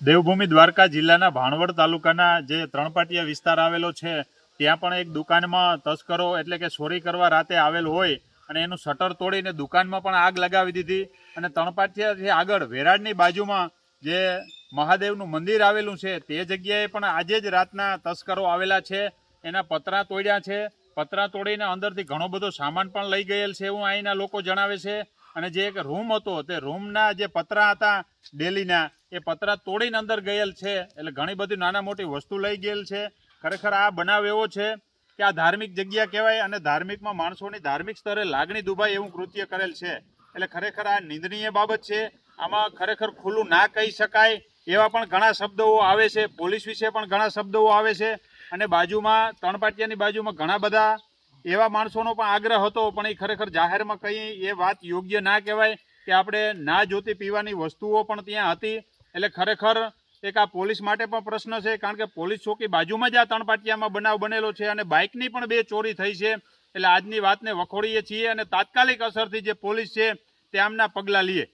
દેવભૂમિ દ્વારકા જિલ્લાના ભાણવડ તાલુકાના જે ત્રણપાટિયા વિસ્તાર આવેલો છે, ત્યાં પણ એક દુકાનમાં તસ્કરો એટલે કે ચોરી કરવા રાતે આવેલ હોય અને એનું શટર તોડીને દુકાનમાં પણ આગ લગાવી દીધી અને ત્રણપાટિયાથી આગળ વેરાડની બાજુમાં જે મહાદેવનું મંદિર આવેલું છે, તે જગ્યાએ પણ આજે જ રાતના તસ્કરો આવેલા છે, એના પતરા તોડ્યા છે, પતરા તોડીને અંદરથી ઘણો બધો સામાન પણ લઈ ગયેલ છે એવું અહીંના લોકો જણાવે છે અને જે એક રૂમ હતો, તે રૂમના જે પતરા હતા ડેલીના એ પતરા તોડીને અંદર ગયેલ છે. એટલે ઘણી બધી નાના મોટી વસ્તુ લઈ ગયેલ છે. ખરેખર આ બનાવ એવો છે કે આ ધાર્મિક જગ્યા કહેવાય અને ધાર્મિકમાં માણસોની ધાર્મિક સ્તરે લાગણી દુભાય એવું કૃત્ય કરેલ છે. એટલે ખરેખર આ નિંદનીય બાબત છે. આમાં ખરેખર ખુલ્લું ના કહી શકાય એવા પણ ઘણા શબ્દો આવે છે. પોલીસ વિશે પણ ઘણા શબ્દો આવે છે. અને બાજુમાં, તણપાટિયાની બાજુમાં ઘણા બધા એવા માણસોનો પણ આગ્રહ હતો. પણ એ ખરેખર જાહેરમાં કંઈ એ વાત યોગ્ય ના કહેવાય કે આપણે ના જોતી પીવાની વસ્તુઓ પણ ત્યાં હતી. એટલે ખરેખર એક આ પોલીસ માટે પણ પ્રશ્ન છે, કારણ કે પોલીસ ચોકી બાજુમાં જ આ તણપાટિયામાં બનાવ બનેલો છે અને બાઇકની પણ બે ચોરી થઈ છે. એટલે આજની વાતને વખોડીએ છીએ અને તાત્કાલિક અસરથી જે પોલીસ છે, તે આમના પગલાં લઈએ